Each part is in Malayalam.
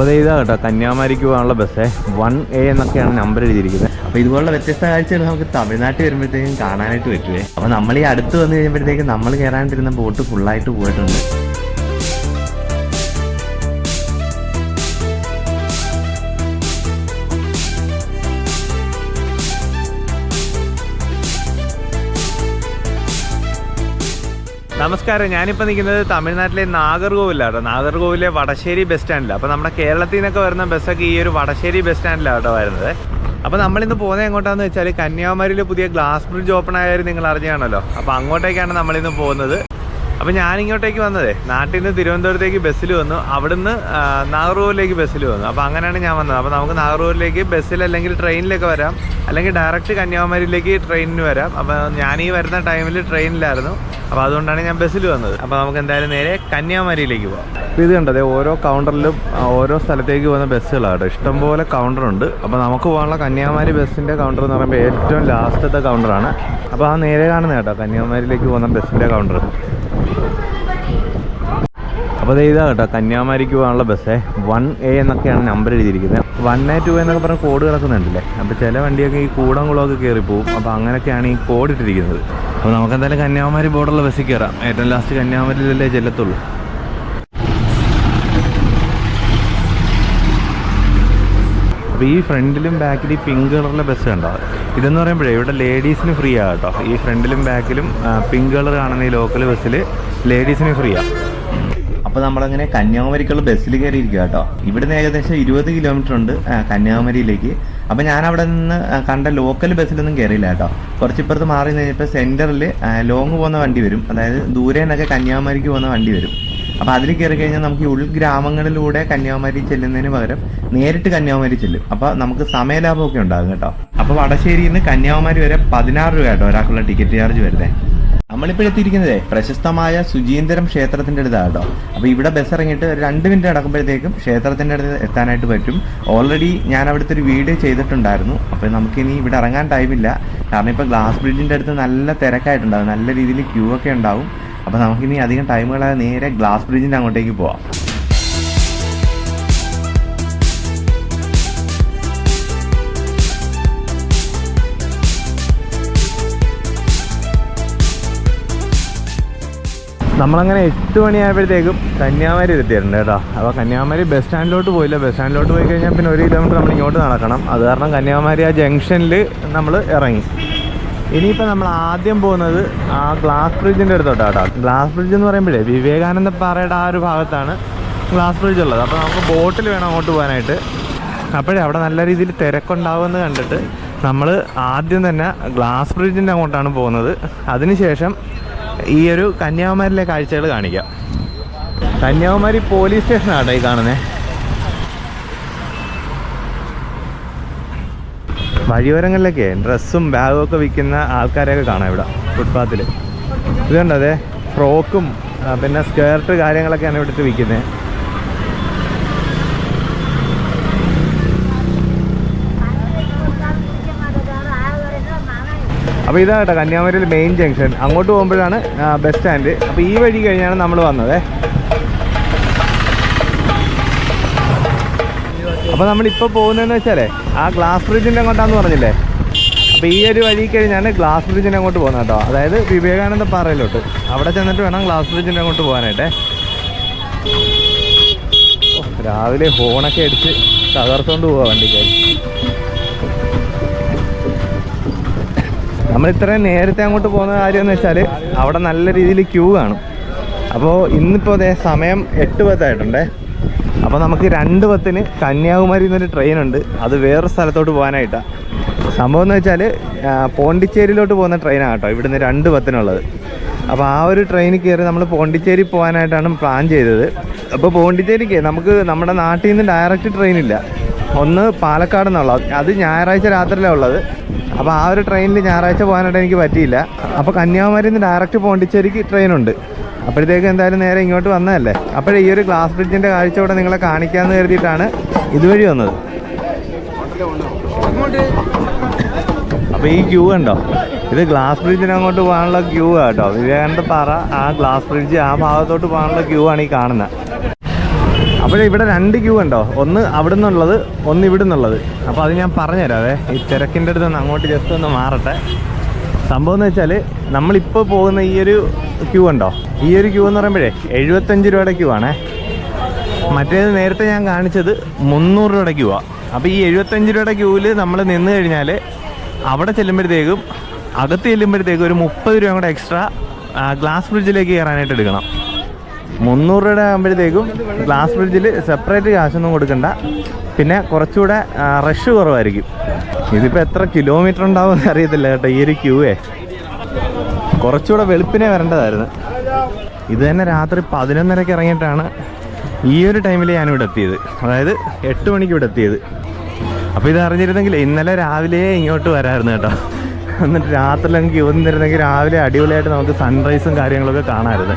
അപ്പോൾ ഇതാ കേട്ടോ. കന്യാകുമാരിക്ക് പോകാനുള്ള ബസ്സേ വൺ എ എന്നൊക്കെയാണ് നമ്പർ എഴുതിയിരിക്കുന്നത്. അപ്പോൾ ഇതുപോലുള്ള വ്യത്യസ്ത കാഴ്ചകൾ നമുക്ക് തമിഴ്നാട്ടിൽ വരുമ്പോഴത്തേക്കും കാണാനായിട്ട് പറ്റുവേ. അപ്പോൾ നമ്മൾ ഈ അടുത്ത് വന്നു കഴിയുമ്പോഴത്തേക്കും നമ്മൾ കയറാണ്ടിരുന്ന ബോട്ട് ഫുള്ളായിട്ട് പോയിട്ടുണ്ട്. നമസ്കാരം. ഞാനിപ്പോൾ നിൽക്കുന്നത് തമിഴ്നാട്ടിലെ നാഗർകോവിലാണ് നാഗർകോവിലെ വടശ്ശേരി ബസ് സ്റ്റാൻഡിലാണ് അപ്പോൾ നമ്മുടെ കേരളത്തിൽ നിന്നൊക്കെ വരുന്ന ബസ്സൊക്കെ ഈ ഒരു വടശ്ശേരി ബസ് സ്റ്റാൻഡിലാണ് കേട്ടോ വരുന്നത്. അപ്പോൾ നമ്മളിന്ന് പോകുന്നത് എങ്ങോട്ടാണെന്ന് വെച്ചാൽ കന്യാകുമാരിയിൽ പുതിയ ഗ്ലാസ് ബ്രിഡ്ജ് ഓപ്പൺ ആയാലും നിങ്ങൾ അറിഞ്ഞാണല്ലോ. അപ്പോൾ അങ്ങോട്ടേക്കാണ് നമ്മളിന്ന് പോകുന്നത്. അപ്പോൾ ഞാനിങ്ങോട്ടേക്ക് വന്നതേ. നാട്ടിൽ നിന്ന് തിരുവനന്തപുരത്തേക്ക് ബസ്സിൽ വന്നു. അവിടുന്ന് നാഗർകോവിലേക്ക് ബസ്സിൽ വന്നു. അപ്പോൾ അങ്ങനെയാണ് ഞാൻ വന്നത്. അപ്പോൾ നമുക്ക് നാഗർകോവിലേക്ക് ബസ്സിൽ അല്ലെങ്കിൽ ട്രെയിനിലൊക്കെ വരാം. അല്ലെങ്കിൽ ഡയറക്റ്റ് കന്യാകുമാരിയിലേക്ക് ട്രെയിനിന് വരാം. അപ്പോൾ ഞാൻ ഈ വരുന്ന ടൈമിൽ ട്രെയിനിലായിരുന്നു. അപ്പോൾ അതുകൊണ്ടാണ് ഞാൻ ബസ്സിൽ വന്നത്. അപ്പോൾ നമുക്ക് എന്തായാലും നേരെ കന്യാകുമാരിയിലേക്ക് പോകാം അപ്പോൾ ഇത് കണ്ടത് ഓരോ കൗണ്ടറിലും ഓരോ സ്ഥലത്തേക്ക് പോകുന്ന ബസ്സുകളാണ് കേട്ടോ ഇഷ്ടംപോലെ കൗണ്ടറുണ്ട് അപ്പോൾ നമുക്ക് പോകാനുള്ള കന്യാകുമാരി ബസ്സിന്റെ കൗണ്ടർ എന്ന് പറയുമ്പോൾ ഏറ്റവും ലാസ്റ്റത്തെ കൗണ്ടറാണ് അപ്പോൾ ആ നേരെ കാണുന്ന കേട്ടോ കന്യാകുമാരിയിലേക്ക് പോകുന്ന ബസ്സിന്റെ കൗണ്ടർ അപ്പോൾ അത് ഇതാ കേട്ടോ കന്യാകുമാരിക്ക് പോകാനുള്ള ബസ്സേ വൺ എ എന്നൊക്കെയാണ് നമ്പർ എഴുതിയിരിക്കുന്നത്. വൺ എ ടു എന്നൊക്കെ പറഞ്ഞ കോഡ് കിടക്കുന്നുണ്ടല്ലേ? അപ്പോൾ ചില വണ്ടിയൊക്കെ ഈ കൂടം കുളമൊക്കെ കയറിപ്പോവും അപ്പോൾ അങ്ങനെയൊക്കെയാണ് ഈ കോഡ് ഇട്ടിരിക്കുന്നത്. അപ്പോൾ നമുക്ക് എന്തായാലും കന്യാകുമാരി ബോർഡുള്ള ബസ്സിൽ കയറാം ഏറ്റവും ലാസ്റ്റ് കന്യാകുമാരിയിലല്ലേ ചെല്ലത്തുള്ളൂ. അപ്പോൾ ഈ ഫ്രണ്ടിലും ബാക്കിലും ഈ പിങ്ക് കളറിലെ ബസ് കണ്ടോ? ഇതെന്ന് പറയുമ്പോഴേ ഇവിടെ ലേഡീസിന് ഫ്രീ ആണ് കേട്ടോ. ഈ ഫ്രണ്ടിലും ബാക്കിലും പിങ്ക് കളർ കാണുന്ന ഈ ലോക്കൽ ബസ്സിൽ ലേഡീസിന് ഫ്രീ ആ. അപ്പോൾ നമ്മളങ്ങനെ കന്യാകുമാരിക്കുള്ള ബസ്സിൽ കയറിയിരിക്കുക കേട്ടോ. ഇവിടുന്ന് ഏകദേശം ഇരുപത് കിലോമീറ്റർ ഉണ്ട് കന്യാകുമാരിയിലേക്ക്. അപ്പോൾ ഞാൻ അവിടെ നിന്ന് കണ്ട ലോക്കൽ ബസ്സിലൊന്നും കയറിയില്ല കേട്ടോ. കുറച്ചിപ്പുറത്ത് മാറി കഴിഞ്ഞപ്പോൾ സെന്ററിൽ ലോങ് പോകുന്ന വണ്ടി വരും. അതായത് ദൂരെ നിന്നൊക്കെ കന്യാകുമാരിക്ക് പോകുന്ന വണ്ടി വരും. അപ്പോൾ അതിൽ കയറി കഴിഞ്ഞാൽ നമുക്ക് ഈ ഉൾഗ്രാമങ്ങളിലൂടെ കന്യാകുമാരി ചെല്ലുന്നതിന് പകരം നേരിട്ട് കന്യാകുമാരി ചെല്ലും. അപ്പോൾ നമുക്ക് സമയലാഭമൊക്കെ ഉണ്ടാകും കേട്ടോ. അപ്പോൾ വടശ്ശേരിയിൽ നിന്ന് കന്യാകുമാരി വരെ പതിനാറ് രൂപ കേട്ടോ ഒരാൾക്കുള്ള ടിക്കറ്റ് ചാർജ് വരുന്നത് നമ്മളിപ്പോൾ എത്തിയിരിക്കുന്നത് പ്രശസ്തമായ സുജീന്ദരം ക്ഷേത്രത്തിന്റെ അടുത്താണ് കേട്ടോ. അപ്പോൾ ഇവിടെ ബസ് ഇറങ്ങിയിട്ട് ഒരു രണ്ട് മിനിറ്റ് നടക്കുമ്പോഴത്തേക്കും ക്ഷേത്രത്തിന്റെ അടുത്ത് എത്താനായിട്ട് പറ്റും. ഓൾറെഡി ഞാൻ അവിടുത്തെ ഒരു വീഡിയോ ചെയ്തിട്ടുണ്ടായിരുന്നു. അപ്പോൾ നമുക്കിനി ഇവിടെ ഇറങ്ങാൻ ടൈമില്ല കാരണം ഇപ്പോൾ ഗ്ലാസ് ബ്രിഡ്ജിന്റെ അടുത്ത് നല്ല തിരക്കായിട്ടുണ്ടാവും. നല്ല രീതിയിൽ ക്യൂ ഒക്കെ ഉണ്ടാവും. അപ്പോൾ നമുക്കിനി അധികം ടൈമുകളായ നേരെ ഗ്ലാസ് ബ്രിഡ്ജിന്റെ അങ്ങോട്ടേക്ക് പോവാം. നമ്മളങ്ങനെ എട്ട് മണിയായപ്പോഴത്തേക്കും കന്യാകുമാരി എത്തിയിട്ടുണ്ട് കേട്ടോ. അപ്പോൾ കന്യാകുമാരി ബസ് സ്റ്റാൻഡിലോട്ട് പോയില്ല. ബസ് സ്റ്റാൻഡിലോട്ട് പോയി കഴിഞ്ഞാൽ പിന്നെ ഒരു കിലോമീറ്റർ നമ്മൾ ഇങ്ങോട്ട് നടക്കണം. അത് കാരണം കന്യാകുമാരി ആ ജംഗ്ഷനിൽ നമ്മൾ ഇറങ്ങി. ഇനിയിപ്പോൾ നമ്മൾ ആദ്യം പോകുന്നത് ആ ഗ്ലാസ് ബ്രിഡ്ജിന്റെ അടുത്തോട്ടാണ് കേട്ടോ. ഗ്ലാസ് ബ്രിഡ്ജ് എന്ന് പറയുമ്പോഴേ വിവേകാനന്ദ പാറയുടെ ആ ഒരു ഭാഗത്താണ് ഗ്ലാസ് ബ്രിഡ്ജ് ഉള്ളത്. അപ്പോൾ നമുക്ക് ബോട്ടിൽ വേണം അങ്ങോട്ട് പോകാനായിട്ട്. അപ്പോഴേ അവിടെ നല്ല രീതിയിൽ തിരക്കുണ്ടാവുമെന്ന് കണ്ടിട്ട് നമ്മൾ ആദ്യം തന്നെ ഗ്ലാസ് ബ്രിഡ്ജിന്റെ അങ്ങോട്ടാണ് പോകുന്നത്. അതിനുശേഷം ഈ ഒരു കന്യാകുമാരിയിലെ കാഴ്ചകൾ കാണിക്കാം. കന്യാകുമാരി പോലീസ് സ്റ്റേഷനാണ് ഈ കാണുന്നത് വഴിയോരങ്ങളിലൊക്കെ ഡ്രസ്സും ബാഗും ഒക്കെ വിൽക്കുന്ന ആൾക്കാരെയൊക്കെ കാണാം ഇവിടെ ഫുട്പാത്തിൽ ഇതുണ്ട് അതെ? ഫ്രോക്കും പിന്നെ സ്കേർട്ട് കാര്യങ്ങളൊക്കെയാണ് ഇവിടുത്തെ വിൽക്കുന്നത് അപ്പോൾ ഇതാണ് കേട്ടോ കന്യാകുമാരിയിൽ മെയിൻ ജംഗ്ഷൻ അങ്ങോട്ട് പോകുമ്പോഴാണ് ബസ് സ്റ്റാൻഡ് അപ്പോൾ ഈ വഴി കഴിഞ്ഞാണ് നമ്മൾ വന്നത്. അപ്പോൾ നമ്മളിപ്പോൾ പോകുന്നതെന്ന് വെച്ചാലേ ആ ഗ്ലാസ് ബ്രിഡ്ജിന്റെ അങ്ങോട്ടാന്ന് പറഞ്ഞില്ലേ? അപ്പോൾ ഈ ഒരു വഴി കഴിഞ്ഞാണ് ഗ്ലാസ് ബ്രിഡ്ജിന്റെ അങ്ങോട്ട് പോകുന്നത് കേട്ടോ. അതായത് വിവേകാനന്ദ പാറയിലോട്ട്. അവിടെ ചെന്നിട്ട് വേണം ഗ്ലാസ് ബ്രിഡ്ജിന്റെ അങ്ങോട്ട് പോകാനായിട്ടേ. രാവിലെ ഹോണൊക്കെ അടിച്ച് തകർത്തോണ്ട് പോവാ വണ്ടിക്കാർ നമ്മൾ ഇത്രയും നേരത്തെ അങ്ങോട്ട് പോകുന്ന കാര്യം എന്ന് വെച്ചാൽ അവിടെ നല്ല രീതിയിൽ ക്യൂ കാണും. അപ്പോൾ ഇന്നിപ്പോൾ അതേ സമയം എട്ട് പത്തായിട്ടുണ്ടേ. അപ്പോൾ നമുക്ക് രണ്ട് പത്തിന് കന്യാകുമാരി എന്നൊരു ട്രെയിൻ ഉണ്ട് അത് വേറൊരു സ്ഥലത്തോട്ട് പോകാനായിട്ടാണ് സംഭവം എന്ന് വെച്ചാൽ പോണ്ടിച്ചേരിയിലോട്ട് പോകുന്ന ട്രെയിനാണ് കേട്ടോ ഇവിടുന്ന് രണ്ട് പത്തിനുള്ളത്. അപ്പോൾ ആ ഒരു ട്രെയിനിൽ കയറി നമ്മൾ പോണ്ടിച്ചേരി പോകാനായിട്ടാണ് പ്ലാൻ ചെയ്തത്. അപ്പോൾ പോണ്ടിച്ചേരിക്ക് നമുക്ക് നമ്മുടെ നാട്ടിൽ നിന്ന് ഡയറക്റ്റ് ട്രെയിൻ ഇല്ല. ഒന്ന് പാലക്കാട് നിന്നുള്ളത് അത് ഞായറാഴ്ച രാത്രിയിലാണ് ഉള്ളത്. അപ്പോൾ ആ ഒരു ട്രെയിനിൽ ഞായറാഴ്ച പോകാനായിട്ട് എനിക്ക് പറ്റിയില്ല. അപ്പോൾ കന്യാകുമാരിയിൽ നിന്ന് ഡയറക്റ്റ് പോണ്ടിച്ചേരിക്ക് ട്രെയിനുണ്ട് അപ്പോഴത്തേക്ക് എന്തായാലും നേരെ ഇങ്ങോട്ട് വന്നതല്ലേ? അപ്പോഴേ ഈ ഒരു ഗ്ലാസ് ബ്രിഡ്ജിന്റെ കാഴ്ച ഇവിടെ നിങ്ങളെ കാണിക്കാമെന്ന് കരുതിയിട്ടാണ് ഇതുവഴി വന്നത്. അപ്പോൾ ഈ ക്യൂ ഉണ്ടോ ഇത് ഗ്ലാസ് ബ്രിഡ്ജിന് അങ്ങോട്ട് പോകാനുള്ള ക്യൂ ആട്ടോ വിവേകാനന്ദ പാറ ആ ഗ്ലാസ് ബ്രിഡ്ജ് ആ ഭാഗത്തോട്ട് പോകാനുള്ള ക്യൂ ആണ് ഈ കാണുന്നത് അപ്പോഴേ ഇവിടെ രണ്ട് ക്യൂ ഉണ്ടോ? ഒന്ന് അവിടെ നിന്നുള്ളത് ഒന്ന് ഇവിടെ നിന്നുള്ളത് അപ്പോൾ അത് ഞാൻ പറഞ്ഞുതരാവേ. ഈ തിരക്കിന്റെ അടുത്ത് നിന്ന് അങ്ങോട്ട് ജസ്റ്റ് ഒന്ന് മാറട്ടെ. സംഭവം എന്ന് വെച്ചാൽ നമ്മളിപ്പോൾ പോകുന്ന ഈ ഒരു ക്യൂ ഉണ്ടോ? ഈ ഒരു ക്യൂ എന്ന് പറയുമ്പോഴേ എഴുപത്തഞ്ച് രൂപയുടെ ക്യൂ ആണേ. മറ്റേത് നേരത്തെ ഞാൻ കാണിച്ചത് മുന്നൂറ് രൂപയുടെ ക്യൂ ആ. അപ്പോൾ ഈ എഴുപത്തഞ്ച് രൂപയുടെ ക്യൂവിൽ നമ്മൾ നിന്ന് കഴിഞ്ഞാൽ അവിടെ ചെല്ലുമ്പോഴത്തേക്കും അകത്ത് ചെല്ലുമ്പോഴത്തേക്കും ഒരു മുപ്പത് രൂപ കൂടെ എക്സ്ട്രാ ഗ്ലാസ് ബ്രിഡ്ജിലേക്ക് കയറാനായിട്ട് എടുക്കണം. മുന്നൂറ് രൂപയുടെ ആകുമ്പോഴത്തേക്കും ഗ്ലാസ് ബ്രിഡ്ജിൽ സെപ്പറേറ്റ് കാശൊന്നും കൊടുക്കണ്ട. പിന്നെ കുറച്ചുകൂടെ റഷ് കുറവായിരിക്കും. ഇതിപ്പോൾ എത്ര കിലോമീറ്റർ ഉണ്ടാവുമെന്ന് അറിയത്തില്ല കേട്ടോ ഈ ഒരു ക്യൂവേ കുറച്ചുകൂടെ വെളുപ്പിനെ വരേണ്ടതായിരുന്നു. ഇത് തന്നെ രാത്രി പതിനൊന്നരക്ക് ഇറങ്ങിയിട്ടാണ് ഈ ഒരു ടൈമിൽ ഞാനിവിടെ എത്തിയത്. അതായത് എട്ട് മണിക്ക് ഇവിടെ എത്തിയത്. അപ്പോൾ ഇത് അറിഞ്ഞിരുന്നെങ്കിൽ ഇന്നലെ രാവിലെ ഇങ്ങോട്ട് വരാമായിരുന്നു കേട്ടോ. എന്നിട്ട് രാത്രി അങ്ങ് ക്യൂ നിന്നിരുന്നെങ്കിൽ രാവിലെ അടിപൊളിയായിട്ട് നമുക്ക് സൺറൈസും കാര്യങ്ങളൊക്കെ കാണാമായിരുന്നു.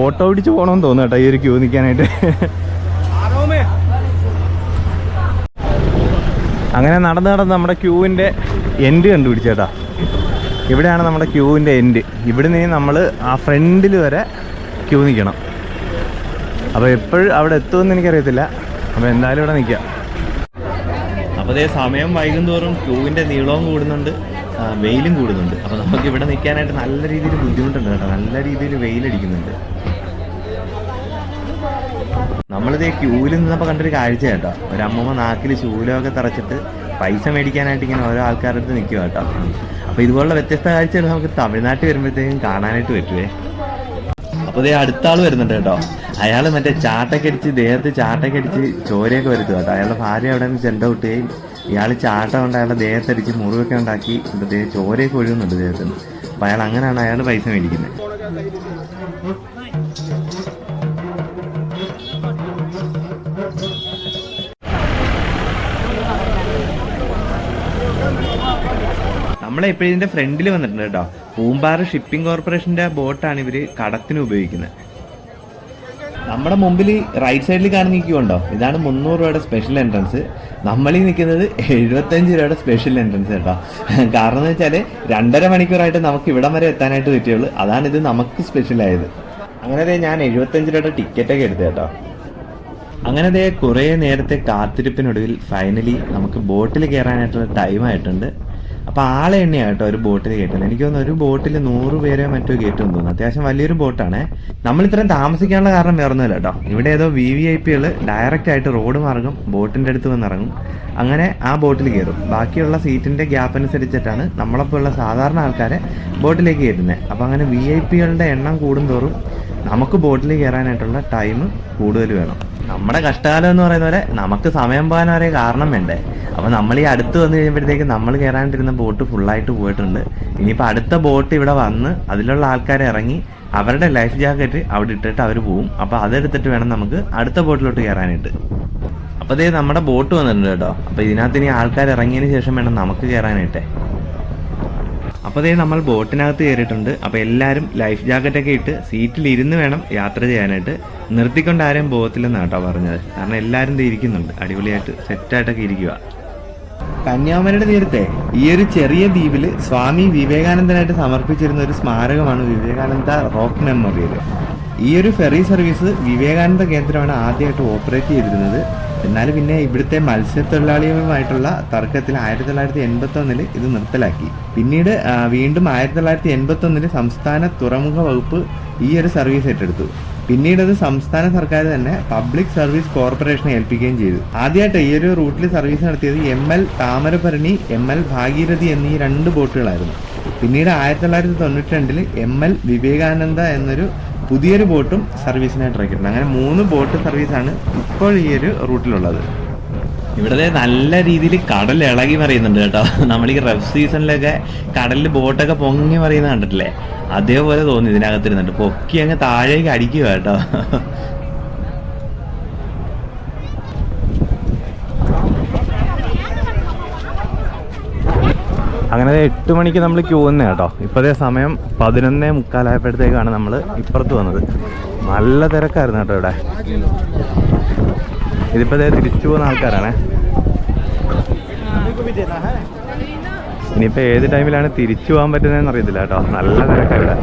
ഓട്ടോ പിടിച്ച് പോകണമെന്ന് തോന്നുന്നു കേട്ടോ ഈ ഒരു ക്യൂ നിൽക്കാനായിട്ട് അങ്ങനെ നടന്ന് നടന്ന് നമ്മുടെ ക്യൂവിന്റെ എൻഡ് കണ്ടുപിടിച്ചേട്ടാ ഇവിടെയാണ് നമ്മുടെ ക്യൂവിന്റെ എൻഡ് ഇവിടെ നിന്ന് നമ്മൾ ആ ഫ്രണ്ടിൽ വരെ ക്യൂ നിൽക്കണം അപ്പോൾ എപ്പോഴും അവിടെ എത്തുമെന്ന് എനിക്കറിയത്തില്ല. അപ്പോൾ എന്തായാലും ഇവിടെ നിൽക്കാം അപ്പോൾ അതേ സമയം വൈകുന്നേരം തോറും ക്യൂവിന്റെ നീളവും കൂടുന്നുണ്ട്. വെയിലും കൂടുന്നുണ്ട്. അപ്പോൾ നമുക്ക് ഇവിടെ നിൽക്കാനായിട്ട് നല്ല രീതിയിൽ ബുദ്ധിമുട്ടുണ്ട് കേട്ടോ. നല്ല രീതിയിൽ വെയിലടിക്കുന്നുണ്ട്. നമ്മളിത് ക്യൂവിൽ നിന്നപ്പോൾ കണ്ടൊരു കാഴ്ച കേട്ടോ. ഒരു നാക്കിൽ ശൂലമൊക്കെ തറച്ചിട്ട് പൈസ മേടിക്കാനായിട്ട് ഇങ്ങനെ ഓരോ ആൾക്കാരുടെ അടുത്ത് നിൽക്കുക കേട്ടോ. അപ്പോൾ ഇതുപോലുള്ള വ്യത്യസ്ത കാഴ്ചകൾ നമുക്ക് തമിഴ്നാട്ടിൽ വരുമ്പോഴത്തേക്കും കാണാനായിട്ട് പറ്റുവേ. അപ്പോൾ ഇതേ അടുത്ത ആൾ വരുന്നുണ്ട് കേട്ടോ. അയാൾ മറ്റേ ചാട്ടൊക്കെ അടിച്ച് ദേഹത്ത് ചാട്ടൊക്കെ അടിച്ച് ചോരയൊക്കെ വരുത്തുക കേട്ടോ. അയാളുടെ ഭാര്യ അവിടെ നിന്ന് ചെണ്ട വിട്ടുകയും ഇയാൾ ചാട്ടം കൊണ്ട് അയാളുടെ ദേഹത്തടിച്ച് മുറിവൊക്കെ ഉണ്ടാക്കി എന്നിട്ട് ദേ ചോരയൊക്കെ ഒഴുകുന്നുണ്ട് ദേഹത്തിൽ നിന്ന് അപ്പോൾ അയാൾ അങ്ങനെയാണ് അയാൾ പൈസ മേടിക്കുന്നത്. നമ്മളെ ഇപ്പോഴും ഇതിന്റെ ഫ്രണ്ടിൽ വന്നിട്ടുണ്ട് കേട്ടോ. പൂമ്പാറ് ഷിപ്പിംഗ് കോർപ്പറേഷന്റെ ബോട്ടാണ് ഇവർ കടത്തിന് ഉപയോഗിക്കുന്നത്. നമ്മുടെ മുമ്പിൽ റൈറ്റ് സൈഡിൽ കാണുന്ന നിൽക്കുന്നുണ്ടോ ഇതാണ് മുന്നൂറ് രൂപയുടെ സ്പെഷ്യൽ എൻട്രൻസ് നമ്മളീ നിൽക്കുന്നത് എഴുപത്തഞ്ച് രൂപയുടെ സ്പെഷ്യൽ എൻട്രൻസ് കേട്ടോ. കാരണം എന്ന് വെച്ചാൽ രണ്ടര മണിക്കൂറായിട്ട് നമുക്ക് ഇവിടം വരെ എത്താനായിട്ട് പറ്റിയുള്ളൂ അതാണ് ഇത് നമുക്ക് സ്പെഷ്യൽ ആയത്. അങ്ങനെ ദേ ഞാൻ എഴുപത്തഞ്ച് രൂപയുടെ ടിക്കറ്റൊക്കെ എടുത്തു കേട്ടോ. അങ്ങനെ അതേ കുറേ നേരത്തെ കാത്തിരിപ്പിനൊടുവിൽ ഫൈനലി നമുക്ക് ബോട്ടിൽ കയറാനായിട്ടുള്ള ടൈം ആയിട്ടുണ്ട്. അപ്പൊ ആളെ എണ്ണയാണ് കേട്ടോ ഒരു ബോട്ടിൽ കയറ്റുന്നത്. എനിക്ക് തോന്നുന്നു ഒരു ബോട്ടിൽ നൂറ് പേരെ മറ്റോ കയറ്റും തോന്നുന്നു. അത്യാവശ്യം വലിയൊരു ബോട്ടാണ്. നമ്മൾ ഇത്രയും താമസിക്കാനുള്ള കാരണം വേറൊന്നുമില്ല കേട്ടോ. ഇവിടെ ഏതോ വി വി ഐ പികൾ ഡയറക്റ്റ് ആയിട്ട് റോഡ് മാർഗം ബോട്ടിന്റെ അടുത്ത് വന്നിറങ്ങും അങ്ങനെ ആ ബോട്ടിൽ കയറും. ബാക്കിയുള്ള സീറ്റിന്റെ ഗ്യാപ്പ് അനുസരിച്ചിട്ടാണ് നമ്മളെപ്പോലുള്ള സാധാരണ ആൾക്കാരെ ബോട്ടിലേക്ക് കയറ്റുന്നത്. അപ്പൊ അങ്ങനെ വി ഐ പികളുടെ എണ്ണം കൂടുന്തോറും നമുക്ക് ബോട്ടിൽ കയറാനായിട്ടുള്ള ടൈം കൂടുതൽ വേണം. നമ്മുടെ കഷ്ടകാലം എന്ന് പറയുന്ന പോലെ നമുക്ക് സമയം പോകാൻ വരെ കാരണം വേണ്ടേ? അപ്പോൾ നമ്മൾ ഈ അടുത്ത് വന്നു കഴിയുമ്പോഴത്തേക്ക് നമ്മൾ കയറാണ്ടിരുന്ന ബോട്ട് ഫുള്ളായിട്ട് പോയിട്ടുണ്ട്. ഇനിയിപ്പോൾ അടുത്ത ബോട്ട് ഇവിടെ വന്ന് അതിലുള്ള ആൾക്കാരെ ഇറങ്ങി അവരുടെ ലൈഫ് ജാക്കറ്റ് അവിടെ ഇട്ടിട്ട് അവർ പോവും. അപ്പോൾ അതെടുത്തിട്ട് വേണം നമുക്ക് അടുത്ത ബോട്ടിലോട്ട് കയറാനായിട്ട്. അപ്പോൾ അതേ നമ്മുടെ ബോട്ട് വന്നിട്ടുണ്ട് കേട്ടോ. അപ്പോൾ ഇതിനകത്ത് ഇനി ആൾക്കാർ ഇറങ്ങിയതിന് ശേഷം വേണം നമുക്ക് കയറാനായിട്ടേ. അപ്പോൾ അതേ നമ്മൾ ബോട്ടിനകത്ത് കയറിയിട്ടുണ്ട്. അപ്പോൾ എല്ലാവരും ലൈഫ് ജാക്കറ്റൊക്കെ ഇട്ട് സീറ്റിൽ ഇരുന്ന് വേണം യാത്ര ചെയ്യാനായിട്ട്. നിർത്തിക്കൊണ്ട് ആരെയും പോകത്തില്ലെന്നാണ് കേട്ടോ പറഞ്ഞത്. കാരണം എല്ലാവരും ഇരിക്കുന്നുണ്ട്. അടിപൊളിയായിട്ട് സെറ്റായിട്ടൊക്കെ ഇരിക്കുക കന്യാകുമാരിയുടെ തീരത്തെ ഈ ഒരു ചെറിയ ദ്വീപിൽ സ്വാമി വിവേകാനന്ദനായിട്ട് സമർപ്പിച്ചിരുന്ന ഒരു സ്മാരകമാണ് വിവേകാനന്ദ റോക്ക് മെമ്മോറിയൽ. ഈ ഒരു ഫെറി സർവീസ് വിവേകാനന്ദ കേന്ദ്രമാണ് ആദ്യമായിട്ട് ഓപ്പറേറ്റ് ചെയ്തിരുന്നത്. എന്നാൽ പിന്നെ ഇവിടുത്തെ മത്സ്യത്തൊഴിലാളികളുമായിട്ടുള്ള തർക്കത്തിൽ ആയിരത്തി തൊള്ളായിരത്തി എൺപത്തി ഒന്നിൽ ഇത് നിർത്തലാക്കി. പിന്നീട് വീണ്ടും ആയിരത്തി തൊള്ളായിരത്തി എൺപത്തി ഒന്നിൽ സംസ്ഥാന തുറമുഖ വകുപ്പ് ഈ ഒരു സർവീസ് ഏറ്റെടുത്തു. പിന്നീട് അത് സംസ്ഥാന സർക്കാർ തന്നെ പബ്ലിക് സർവീസ് കോർപ്പറേഷനെ ഏൽപ്പിക്കുകയും ചെയ്തു. ആദ്യമായിട്ട് ഈ ഒരു റൂട്ടിൽ സർവീസ് നടത്തിയത് M L Thamirabarani M L Bhagirathi എന്നീ രണ്ട് ബോട്ടുകളായിരുന്നു. പിന്നീട് ആയിരത്തി തൊള്ളായിരത്തി തൊണ്ണൂറ്റി രണ്ടിൽ എം എൽ വിവേകാനന്ദ എന്നൊരു പുതിയൊരു ബോട്ടും സർവീസിനായിട്ട് ഇറക്കിയിട്ടുണ്ട് അങ്ങനെ മൂന്ന് ബോട്ട് സർവീസാണ് ഇപ്പോൾ ഈ ഒരു റൂട്ടിലുള്ളത്. ഇവിടെ നല്ല രീതിയിൽ കടൽ ഇളകി മറിയുന്നുണ്ട് കേട്ടോ. നമ്മൾ ഈ റഫ് സീസണിലൊക്കെ കടലിൽ ബോട്ടൊക്കെ പൊങ്ങി മറിയുന്ന കണ്ടിട്ടില്ലേ? അതേപോലെ തോന്നി ഇതിനകത്തിരുന്നുണ്ട് പൊക്കി അങ്ങ് താഴേക്ക് അടിക്കുക കേട്ടോ. അങ്ങനെ എട്ട് മണിക്ക് നമ്മൾ ക്യൂ തന്നെ കേട്ടോ. ഇപ്പോഴത്തെ സമയം പതിനൊന്നേ മുക്കാലായപ്പോഴത്തേക്കാണ് നമ്മൾ ഇപ്പുറത്ത് വന്നത്. നല്ല തിരക്കായിരുന്നു കേട്ടോ ഇവിടെ. ഇതിപ്പോ ദേ തിരിച്ചു പോകുന്ന ആൾക്കാരാണേ. ഇനിയിപ്പോ ഏത് ടൈമിലാണ് തിരിച്ചു പോകാൻ പറ്റുന്നതെന്ന് അറിയത്തില്ല കേട്ടോ. നല്ല തിരക്കാണ്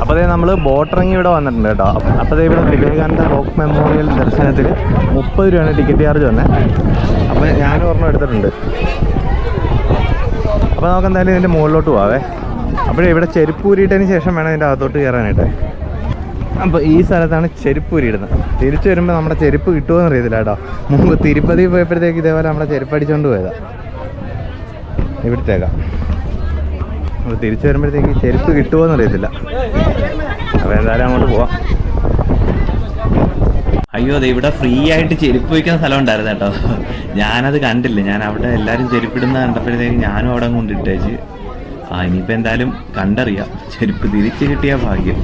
അപ്പോൾ അതേ നമ്മൾ ബോട്ടിറങ്ങി ഇവിടെ വന്നിട്ടുണ്ട് കേട്ടോ. അപ്പോൾ അതേ ഇവിടെ വിവേകാനന്ദ റോക്ക് മെമ്മോറിയൽ ദർശനത്തിൽ മുപ്പത് രൂപയാണ് ടിക്കറ്റ് ചാർജ് വന്നത് അപ്പോൾ ഞാനും ഒരെണ്ണം എടുത്തിട്ടുണ്ട്. അപ്പോൾ നമുക്ക് എന്തായാലും ഇതിന്റെ മുകളിലോട്ട് പോവാവേ. അപ്പോഴേ ഇവിടെ ചെരുപ്പ് ഊരിയിട്ടതിന് ശേഷം വേണം ഇതിന്റെ അകത്തോട്ട് കയറാനായിട്ട്. അപ്പോൾ ഈ സ്ഥലത്താണ് ചെരുപ്പ് ഊരിയിടുന്നത് തിരിച്ചു വരുമ്പോൾ നമ്മുടെ ചെരുപ്പ് കിട്ടുമോ അറിയത്തില്ല കേട്ടോ. മുമ്പ് തിരുപ്പതി പോയപ്പോഴത്തേക്ക് ഇതേപോലെ നമ്മുടെ ചെരുപ്പ് അടിച്ചുകൊണ്ട് പോയതാ. ഇവിടുത്തേക്കാം. തിരിച്ചു വരുമ്പോഴത്തേക്ക് ചെരുപ്പ് കിട്ടുമോ അറിയത്തില്ല. അപ്പോൾ എന്തായാലും അങ്ങോട്ട് പോവാം. അയ്യോ അതെ ഇവിടെ ഫ്രീ ആയിട്ട് ചെരുപ്പ് വയ്ക്കുന്ന സ്ഥലം ഉണ്ടായിരുന്നു കേട്ടോ. ഞാനത് കണ്ടില്ല. ഞാൻ അവിടെ എല്ലാവരും ചെരുപ്പിടുന്ന കണ്ടപ്പോഴത്തേക്ക് ഞാനും അവിടെ കൊണ്ടിട്ടേച്ച്. ആ ഇനിയിപ്പോൾ എന്തായാലും കണ്ടറിയാം. ചെരുപ്പ് തിരിച്ചു കിട്ടിയ ഭാഗ്യം.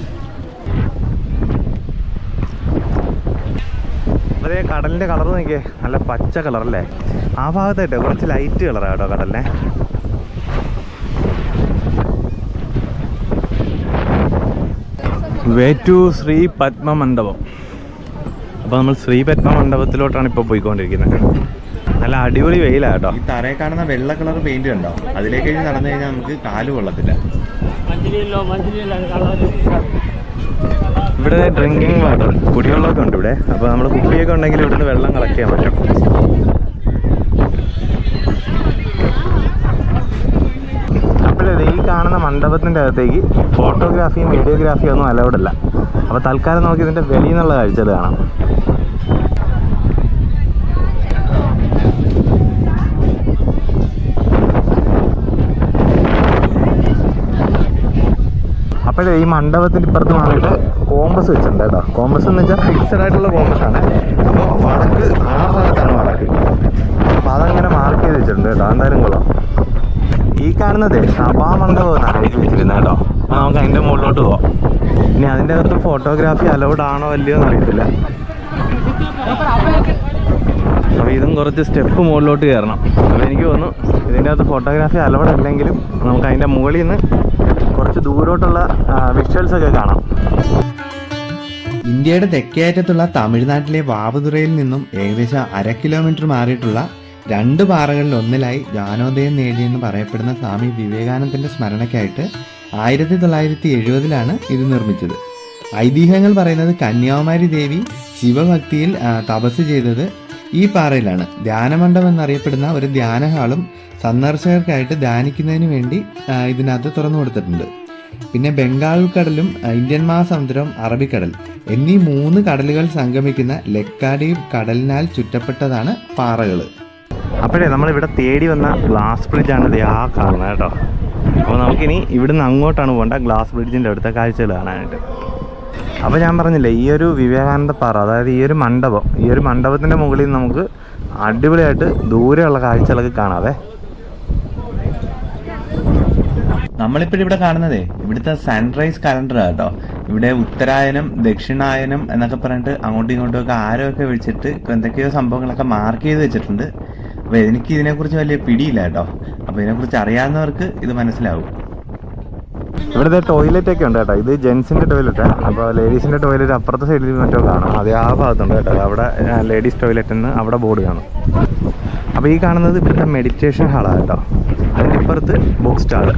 അതേ കടലിന്റെ കളർ നോക്കിയേ. നല്ല പച്ച കളർ അല്ലേ ആ ഭാഗത്തായിട്ട് കുറച്ച് ലൈറ്റ് കളറാണ് കേട്ടോ കടലിനെ. വേ ടു ശ്രീ പത്മ മണ്ഡപം അപ്പോൾ നമ്മൾ ശ്രീ പത്മ മണ്ഡപത്തിലോട്ടാണ് ഇപ്പോൾ പോയിക്കൊണ്ടിരിക്കുന്നത്. നല്ല അടിപൊളി വെയിലാണ് കേട്ടോ. ഈ തറയെ കാണുന്ന വെള്ള കളർ പെയിന്റ് ഉണ്ടോ അതിലേക്ക് നടന്നു കഴിഞ്ഞാൽ നമുക്ക് കാൽ കൊള്ളത്തില്ല. ഇവിടെ ഡ്രിങ്കിങ് വാട്ടർ കുടിവെള്ളമൊക്കെ ഉണ്ട് ഇവിടെ. അപ്പോൾ നമ്മൾ കുപ്പിയൊക്കെ ഉണ്ടെങ്കിൽ ഇവിടുന്ന് വെള്ളം കളക്ട് ചെയ്യാൻ പറ്റും അപ്പോഴേ ഈ കാണുന്ന മണ്ഡപത്തിന്റെ അകത്തേക്ക് ഫോട്ടോഗ്രാഫിയും വീഡിയോഗ്രാഫിയും ഒന്നും അലൗഡ് അല്ല അപ്പോൾ തൽക്കാലം നമുക്ക് ഇതിന്റെ വെളിയിൽ നിന്നുള്ള കാഴ്ചകൾ കാണാം. അപ്പോഴേ ഈ മണ്ഡപത്തിന്റെ ഇപ്പുറത്ത് വന്നിട്ട് കോമ്പസ് വെച്ചിട്ടുണ്ട് കേട്ടോ. കോമ്പസ് എന്ന് വെച്ചാൽ ഫിക്സഡ് ആയിട്ടുള്ള കോമ്പസ് ആണ്. അപ്പോൾ വടക്ക് ആ ഭാഗത്താണ് വടക്ക്. അപ്പോൾ അതങ്ങനെ മാർക്ക് ചെയ്ത് വെച്ചിട്ടുണ്ട് കേട്ടോ. എന്തായാലും കൊള്ളാം. ഈ കാണുന്നത് സഭാമണ്ഡപം എന്നാണ് എനിക്ക് വെച്ചിരുന്നത് കേട്ടോ. അപ്പോൾ നമുക്ക് അതിന്റെ മുകളിലോട്ട് പോവാം. ഇനി അതിന്റെ അകത്ത് ഫോട്ടോഗ്രാഫി അലൗഡ് ആണോ അല്ലയോ എന്ന് അറിയത്തില്ല. അപ്പോൾ ഇതും കുറച്ച് സ്റ്റെപ്പ് മുകളിലോട്ട് കയറണം. അപ്പോൾ എനിക്ക് തോന്നുന്നു ഇതിന്റെ അകത്ത് ഫോട്ടോഗ്രാഫി അലൗഡ് അല്ലെങ്കിലും നമുക്ക് അതിന്റെ മുകളിൽ നിന്ന് കുറച്ച് ദൂരോട്ടുള്ള വിഷ്വൽസ് ഒക്കെ കാണാം. ഇന്ത്യയുടെ തെക്കേയറ്റത്തുള്ള തമിഴ്നാട്ടിലെ വാവതുറയിൽ നിന്നും ഏകദേശം അര കിലോമീറ്റർ മാറിയിട്ടുള്ള രണ്ട് പാറകളിൽ ഒന്നിലായി ജ്ഞാനോദയം നേടിയെന്ന് പറയപ്പെടുന്ന സ്വാമി വിവേകാനന്ദന്റെ സ്മരണയ്ക്കായിട്ട് ആയിരത്തി തൊള്ളായിരത്തി എഴുപതിലാണ് ഇത് നിർമ്മിച്ചത്. ഐതിഹ്യങ്ങൾ പറയുന്നത് കന്യാകുമാരി ദേവി ശിവഭക്തിയിൽ തപസ് ചെയ്തത് ഈ പാറയിലാണ്. ധ്യാനമണ്ഡപം എന്നറിയപ്പെടുന്ന ഒരു ധ്യാന ഹാളും സന്ദർശകർക്കായിട്ട് ധ്യാനിക്കുന്നതിന് വേണ്ടി ഇതിനകത്ത് തുറന്നു കൊടുത്തിട്ടുണ്ട്. പിന്നെ ബംഗാൾ കടലും ഇന്ത്യൻ മഹാസമുദ്രവും അറബിക്കടൽ എന്നീ മൂന്ന് കടലുകൾ സംഗമിക്കുന്ന ലക്കാടി കടലിനാൽ ചുറ്റപ്പെട്ടതാണ് പാറകൾ അപ്പോഴേ നമ്മളിവിടെ തേടി വന്ന ഗ്ലാസ് ബ്രിഡ്ജാണ് ഇത് ആ കാണുന്നത് കേട്ടോ. അപ്പോൾ നമുക്കിനി ഇവിടുന്ന് അങ്ങോട്ടാണ് പോകേണ്ട ഗ്ലാസ് ബ്രിഡ്ജിന്റെ അടുത്ത കാഴ്ചകൾ കാണാനായിട്ട്. അപ്പോൾ ഞാൻ പറഞ്ഞില്ലേ ഈ ഒരു വിവേകാനന്ദ പാറ അതായത് ഈ ഒരു മണ്ഡപം ഈ ഒരു മണ്ഡപത്തിന്റെ മുകളിൽ നമുക്ക് അടിപൊളിയായിട്ട് ദൂരെയുള്ള കാഴ്ചകളൊക്കെ കാണാവേ. നമ്മളിപ്പോൾ ഇവിടെ കാണുന്നതേ ഇവിടുത്തെ സൺറൈസ് കലണ്ടർ കേട്ടോ. ഇവിടെ ഉത്തരായനം ദക്ഷിണായനം എന്നൊക്കെ പറഞ്ഞിട്ട് അങ്ങോട്ടും ഇങ്ങോട്ടും ഒക്കെ ആരോ ഒക്കെ വിളിച്ചിട്ട് എന്തൊക്കെയോ സംഭവങ്ങളൊക്കെ മാർക്ക് ചെയ്ത് വെച്ചിട്ടുണ്ട്. അപ്പോൾ എനിക്ക് ഇതിനെക്കുറിച്ച് വലിയ പിടിയില്ല കേട്ടോ. അപ്പോൾ ഇതിനെക്കുറിച്ച് അറിയാവുന്നവർക്ക് ഇത് മനസ്സിലാവും. ഇവിടുത്തെ ടോയ്ലറ്റ് ഒക്കെ ഉണ്ട് കേട്ടോ. ഇത് ജെൻസിന്റെ ടോയ്ലറ്റ് അപ്പോൾ ലേഡീസിന്റെ ടോയ്ലറ്റ് അപ്പുറത്തെ സൈഡിൽ മറ്റോ കാണാം. അതേ ആ ഭാഗത്തുണ്ട് കേട്ടോ. അവിടെ ലേഡീസ് ടോയ്ലറ്റ് എന്ന് അവിടെ ബോർഡ് കാണും. അപ്പോൾ ഈ കാണുന്നത് ഇവിടുത്തെ മെഡിറ്റേഷൻ ഹാളാണ് കേട്ടോ. അതിന്റെ ഇപ്പുറത്ത് ബുക്ക് സ്റ്റാൾ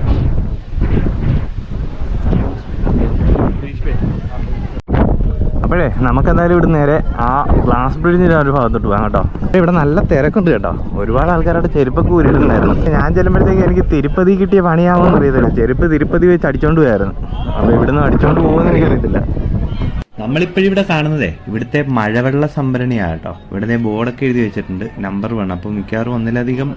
അപ്പോഴേ നമുക്ക് എന്തായാലും ഇവിടെ നേരെ ആ ഗ്ലാസ് ബ്രിഡ്ജിന്റെ ആ ഒരു ഭാഗത്തോട്ട് പോകാം കേട്ടോ. ഇവിടെ നല്ല തിരക്കുണ്ട് കേട്ടോ. ഒരുപാട് ആൾക്കാരുടെ ചെരുപ്പൊക്കെ ഊരിയിട്ടുണ്ടായിരുന്നു ഞാൻ ചെല്ലുമ്പോഴത്തേക്ക് എനിക്ക് തിരുപ്പതി കിട്ടിയ പണിയാവുമെന്ന് അറിയത്തില്ല. ചെരുപ്പ് തിരുപ്പതി വെച്ച് അടിച്ചോണ്ട് പോയായിരുന്നു. അപ്പോൾ ഇവിടുന്ന് അടിച്ചോണ്ട് പോകുമെന്ന് എനിക്കറിയത്തില്ല. നമ്മളിപ്പോഴിവിടെ കാണുന്നതേ ഇവിടുത്തെ മഴവെള്ള സംഭരണിയാണ് കേട്ടോ. ഇവിടുത്തെ ബോർഡൊക്കെ എഴുതി വെച്ചിട്ടുണ്ട് നമ്പർ വൺ അപ്പോൾ മിക്കവാറും ഒന്നിലധികം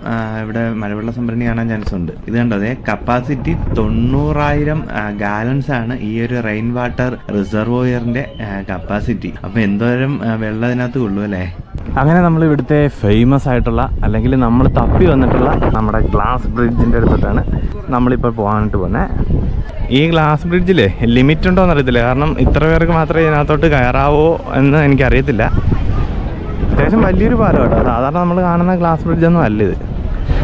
ഇവിടെ മഴവെള്ള സംഭരണി കാണാൻ ചാൻസ് ഉണ്ട്. ഇത് കണ്ടോ? അതെ കപ്പാസിറ്റി തൊണ്ണൂറായിരം ഗാലൻസ് ആണ് ഈ ഒരു റെയിൻ വാട്ടർ റിസർവോയറിന്റെ കപ്പാസിറ്റി അപ്പോൾ എന്തോരം വെള്ളം അതിനകത്ത് കൊള്ളു അല്ലേ? അങ്ങനെ നമ്മൾ ഇവിടുത്തെ ഫേമസ് ആയിട്ടുള്ള അല്ലെങ്കിൽ നമ്മൾ തപ്പി വന്നിട്ടുള്ള നമ്മുടെ ഗ്ലാസ് ബ്രിഡ്ജിന്റെ അടുത്തോട്ടാണ് നമ്മളിപ്പോൾ പോകാനായിട്ട് പോകുന്നത് ഈ ഗ്ലാസ് ബ്രിഡ്ജിൽ ലിമിറ്റ് ഉണ്ടോ എന്നറിയത്തില്ല കാരണം ഇത്ര പേർക്ക് മാത്രമേ ഇതിനകത്തോട്ട് കയറാവോ എന്ന് എനിക്കറിയത്തില്ല. അത്യാവശ്യം വലിയൊരു പാലം കേട്ടോ. സാധാരണ നമ്മൾ കാണുന്ന ഗ്ലാസ് ബ്രിഡ്ജൊന്നും അല്ല ഇത്.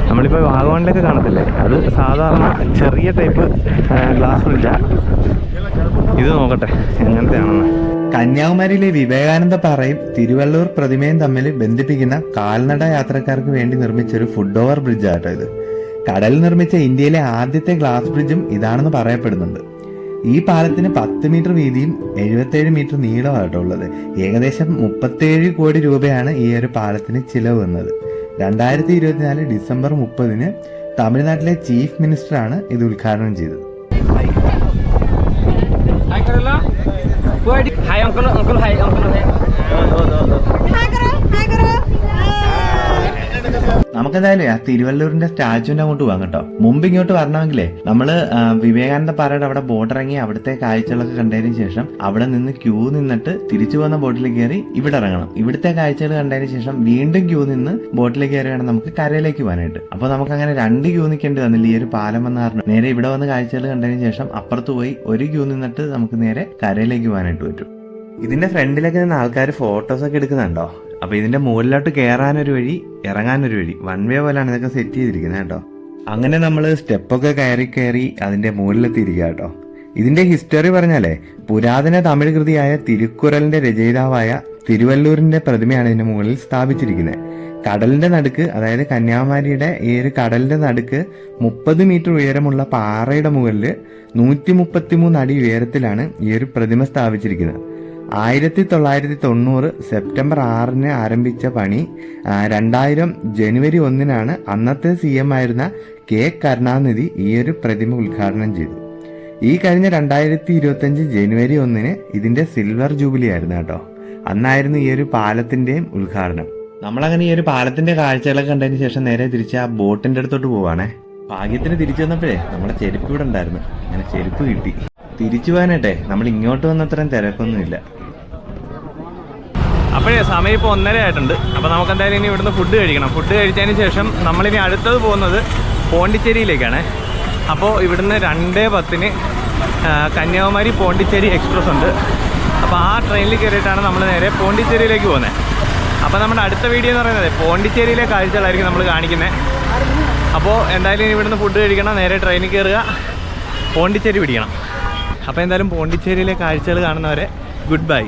നമ്മളിപ്പോൾ വാഗമണിലൊക്കെ കാണത്തില്ലേ? അത് സാധാരണ ചെറിയ ടൈപ്പ് ഗ്ലാസ് ബ്രിഡ്ജാണ് ഇത് നോക്കട്ടെ എങ്ങനത്തെയാണെന്ന്. കന്യാകുമാരിയിലെ വിവേകാനന്ദ പാറയും തിരുവള്ളൂർ പ്രതിമയും തമ്മിൽ ബന്ധിപ്പിക്കുന്ന കാൽനട യാത്രക്കാർക്ക് വേണ്ടി നിർമ്മിച്ച ഒരു ഫുഡ് ഓവർ ബ്രിഡ്ജ് ആട്ടോ ഇത്. കടലിൽ നിർമ്മിച്ച ഇന്ത്യയിലെ ആദ്യത്തെ ഗ്ലാസ് ബ്രിഡ്ജും ഇതാണെന്ന് പറയപ്പെടുന്നുണ്ട്. ഈ പാലത്തിന് പത്ത് മീറ്റർ വീതിയും എഴുപത്തേഴ് മീറ്റർ നീളമാണ് ആട്ടോ ഉള്ളത്. ഏകദേശം മുപ്പത്തേഴ് കോടി രൂപയാണ് ഈ ഒരു പാലത്തിന് ചിലവ് വന്നത്. രണ്ടായിരത്തി ഇരുപത്തിനാല് ഡിസംബർ മുപ്പതിന് തമിഴ്നാട്ടിലെ ചീഫ് മിനിസ്റ്ററാണ് ഇത് ഉദ്ഘാടനം ചെയ്തത്. Hi uncle uncle hi uncle hi നമുക്കെന്തായാലും തിരുവല്ലൂരിന്റെ സ്റ്റാച്ചുവിനെ അങ്ങോട്ട് പോകാം കേട്ടോ. മുമ്പ് ഇങ്ങോട്ട് വരണമെങ്കിലേ നമ്മൾ വിവേകാനന്ദ പാറയുടെ അവിടെ ബോട്ട് ഇറങ്ങി അവിടുത്തെ കാഴ്ചകളൊക്കെ കണ്ടതിന് ശേഷം അവിടെ നിന്ന് ക്യൂ നിന്നിട്ട് തിരിച്ചു പോകുന്ന ബോട്ടിൽ കയറി ഇവിടെ ഇറങ്ങണം. ഇവിടുത്തെ കാഴ്ചകൾ കണ്ടതിന് ശേഷം വീണ്ടും ക്യൂ നിന്ന് ബോട്ടിൽ കയറി വേണം നമുക്ക് കരയിലേക്ക് പോകാനായിട്ട്. അപ്പോൾ നമുക്ക് അങ്ങനെ രണ്ട് ക്യൂ നിൽക്കേണ്ടി വന്നില്ല. ഈ ഒരു പാലം വന്ന കാരണം നേരെ ഇവിടെ വന്ന് കാഴ്ചകൾ കണ്ടതിന് ശേഷം അപ്പുറത്ത് പോയി ഒരു ക്യൂ നിന്നിട്ട് നമുക്ക് നേരെ കരയിലേക്ക് പോകാനായിട്ട് പറ്റും. ഇതിന്റെ ഫ്രണ്ടിലൊക്കെ നിന്ന് ആൾക്കാർ ഫോട്ടോസ് ഒക്കെ എടുക്കുന്നുണ്ടോ? അപ്പൊ ഇതിന്റെ മുകളിലോട്ട് കയറാനൊരു വഴി ഇറങ്ങാനൊരു വഴി. വൺ വേ പോലാണ് ഇതൊക്കെ സെറ്റ് ചെയ്തിരിക്കുന്നത് കേട്ടോ. അങ്ങനെ നമ്മൾ സ്റ്റെപ്പൊക്കെ കയറി കയറി അതിന്റെ മുകളിലെത്തിയിരിക്കുക കേട്ടോ. ഇതിന്റെ ഹിസ്റ്ററി പറഞ്ഞാലേ പുരാതന തമിഴ് കൃതിയായ തിരുക്കുറലിന്റെ രചയിതാവായ തിരുവല്ലൂരിന്റെ പ്രതിമയാണ് ഇതിന്റെ മുകളിൽ സ്ഥാപിച്ചിരിക്കുന്നത്. കടലിന്റെ നടുക്ക് അതായത് കന്യാകുമാരിയുടെ ഈ ഒരു കടലിന്റെ നടുക്ക് മുപ്പത് മീറ്റർ ഉയരമുള്ള പാറയുടെ മുകളിൽ നൂറ്റി മുപ്പത്തിമൂന്ന് അടി ഉയരത്തിലാണ് ഈ ഒരു പ്രതിമ സ്ഥാപിച്ചിരിക്കുന്നത്. ആയിരത്തി തൊള്ളായിരത്തി തൊണ്ണൂറ് സെപ്റ്റംബർ ആറിന് ആരംഭിച്ച പണി രണ്ടായിരം ജനുവരി ഒന്നിനാണ് അന്നത്തെ സി എം ആയിരുന്ന കെ കരുണാനിധി ഈ ഒരു പ്രതിമ ഉദ്ഘാടനം ചെയ്തു. ഈ കഴിഞ്ഞ രണ്ടായിരത്തി ഇരുപത്തഞ്ച് ജനുവരി ഒന്നിന് ഇതിന്റെ സിൽവർ ജൂബിലി ആയിരുന്നു കേട്ടോ. അന്നായിരുന്നു ഈ ഒരു പാലത്തിന്റെയും ഉദ്ഘാടനം. നമ്മളങ്ങനെ ഈ ഒരു പാലത്തിന്റെ കാഴ്ചകളൊക്കെ കണ്ടതിന് ശേഷം നേരെ തിരിച്ച് ആ ബോട്ടിന്റെ അടുത്തോട്ട് പോവാണേ. ഭാഗ്യത്തിന് തിരിച്ചു വന്നപ്പോഴേ നമ്മുടെ ചെരുപ്പ് ഇവിടെ ഉണ്ടായിരുന്നു. അങ്ങനെ ചെരുപ്പ് കിട്ടി. തിരിച്ചു പോകാനായിട്ടെ നമ്മൾ ഇങ്ങോട്ട് വന്നത്രയും തിരക്കൊന്നുമില്ല. അപ്പോഴേ സമയം ഇപ്പോൾ ഒന്നര ആയിട്ടുണ്ട്. അപ്പോൾ നമുക്ക് എന്തായാലും ഇനി ഇവിടുന്ന് ഫുഡ് കഴിക്കണം. ഫുഡ് കഴിച്ചതിന് ശേഷം നമ്മളിനി അടുത്തത് പോകുന്നത് പോണ്ടിച്ചേരിയിലേക്കാണ്. അപ്പോൾ ഇവിടുന്ന് രണ്ട് പത്തിന് കന്യാകുമാരി പോണ്ടിച്ചേരി എക്സ്പ്രസ് ഉണ്ട്. അപ്പോൾ ആ ട്രെയിനിൽ കയറിയിട്ടാണ് നമ്മൾ നേരെ പോണ്ടിച്ചേരിയിലേക്ക് പോകുന്നത് അപ്പോൾ നമ്മുടെ അടുത്ത വീഡിയോ എന്ന് പറയുന്നത് പോണ്ടിച്ചേരിയിലെ കാഴ്ചകളായിരിക്കും നമ്മൾ കാണിക്കുന്നത് അപ്പോൾ എന്തായാലും ഇവിടുന്ന് ഫുഡ് കഴിക്കണം നേരെ ട്രെയിനിൽ കയറുക പോണ്ടിച്ചേരി പിടിക്കണം. അപ്പോൾ എന്തായാലും പോണ്ടിച്ചേരിയിലെ കാഴ്ചകൾ കാണുന്നവരെ ഗുഡ് ബൈ.